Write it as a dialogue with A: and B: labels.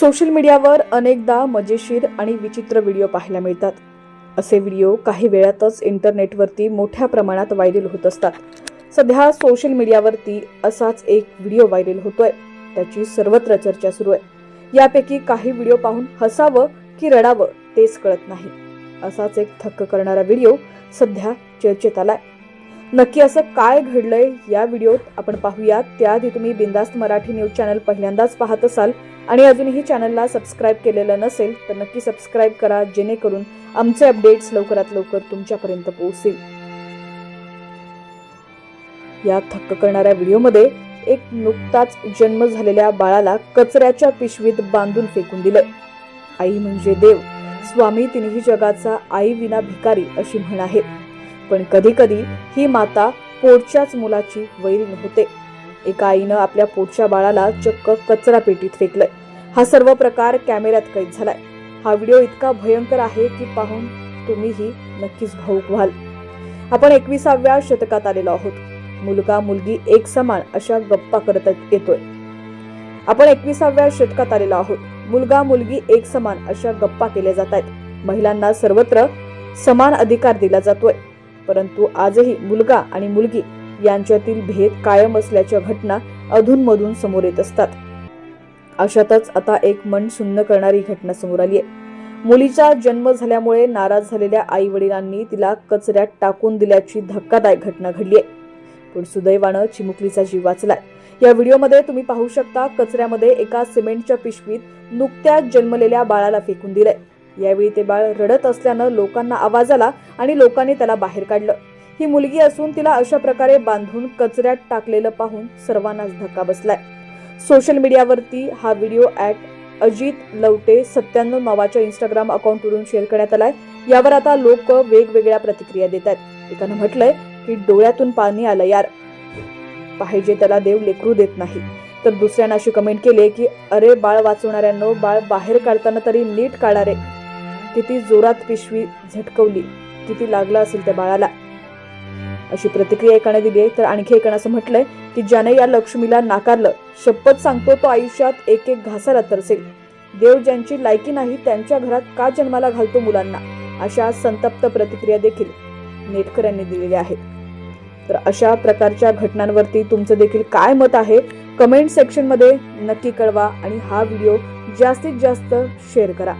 A: Social मीडियावर अनेकदा मजेशीर आणि विचित्र व्हिडिओ पाहायला मिळतात. असे व्हिडिओ काही वेळातच इंटरनेटवरती मोठ्या प्रमाणात व्हायरल होत असतात. सध्या सोशल मीडियावरती असाच एक व्हिडिओ व्हायरल होतोय. त्याची सर्वत्र चर्चा सुरू आहे. यापैकी काही व्हिडिओ पाहून हसावं की रडावं तेच कळत नाही. असाच एक थक्क करणारा व्हिडिओ सध्या चर्चेत आलाय. नक्की असं काय घडलंय या व्हिडिओत आपण पाहूयात. त्याआधी तुम्ही बिंदास्त मराठी न्यूज चॅनल पहिल्यांदाच पाहत असाल आणि अजूनही चॅनलला सबस्क्राईब केलेलं नसेल तर नक्की सबस्क्राईब करा जेणेकरून आमचे अपडेट्स लवकरात लवकर तुमच्यापर्यंत पोहोचतील. या थक्क करणाऱ्या व्हिडिओमध्ये एक नुकताच जन्म झालेल्या बाळाला कचऱ्याच्या पिशवीत बांधून फेकून दिलंय. आई म्हणजे देव. स्वामी तिन्ही जगाचा आई विना भिकारी अशी म्हण आहे. पण कधी कधी ही माता पोटच्याच मुलाची वैरीण होते एका आईनं आपल्या पोटच्या बाळाला चक्क कचरा पेटीत फेकलंय. हा सर्व प्रकार कॅमेऱ्यात कैद झालाय. हा व्हिडिओ इतका भयंकर आहे की पाहून तुम्हीही नक्कीच भाऊक व्हाल. आपण एकविसाव्या शतकात आलेलो आहोत. मुलगा मुलगी एक समान अशा गप्पा करत येतोय. आपण एकविसाव्या शतकात आलेलो आहोत. मुलगा मुलगी एक समान अशा गप्पा केल्या जात आहेत महिलांना सर्वत्र समान अधिकार दिला जातोय. परंतु आजही मुलगा आणि मुलगी यांच्यातील भेद कायम असल्याच्या घटना अधूनमधून समोर येत असतात. अशातच आता एक मन सुन्न करणारी घटना समोर आली आहे. मुलीचा जन्म झाल्यामुळे नाराज झालेल्या आई वडिलांनी तिला कचऱ्यात टाकून दिल्याची धक्कादायक घटना घडली आहे. पण सुदैवानं चिमुकलीचा जीव वाचलाय. या व्हिडिओमध्ये तुम्ही पाहू शकता कचऱ्यामध्ये एका सिमेंटच्या पिशवीत नुकत्याच जन्मलेल्या बाळाला फेकून दिलंय. यावेळी ते बाळ रडत असल्यानं लोकांना आवाज आला आणि लोकांनी त्याला बाहेर काढलं. ही मुलगी असून तिला अशा प्रकारे बांधून कचऱ्यात टाकलेलं पाहून सर्वांनाच धक्का बसलाय. सोशल मीडियावरती हा व्हिडिओ ऍट अजित लवटे सत्त्याण्णव नावाच्या इंस्टाग्राम अकाउंटवरून शेअर करण्यात आलाय. यावर आता लोक वेगवेगळ्या प्रतिक्रिया देत आहेत. एकानं म्हटलंय की डोळ्यातून पाणी आलं यार. पाहिजे त्याला देव लेकरू देत नाही. तर दुसऱ्यानं अशी कमेंट केली की अरे बाळ वाचवणाऱ्यांनो बाळ बाहेर काढताना तरी नीट काढा रे. किती जोरात पिशवी झटकवली. किती लागला असेल त्या बाळाला. अशी प्रतिक्रिया एकाने दिली आहे. तर आणखी एकानं असं म्हटलंय की ज्याने या लक्ष्मीला नाकारलं शपथ सांगतो तो आयुष्यात एक एक घासाला तरसेल. देव ज्यांची लायकी नाही त्यांच्या घरात का जन्माला घालतो मुलांना? अशा संतप्त प्रतिक्रिया देखील नेटकर यांनी दिलेल्या आहेत. तर अशा प्रकारच्या घटनांवरती तुमचं देखील काय मत आहे? कमेंट सेक्शनमध्ये नक्की कळवा आणि हा व्हिडिओ जास्तीत जास्त शेअर करा.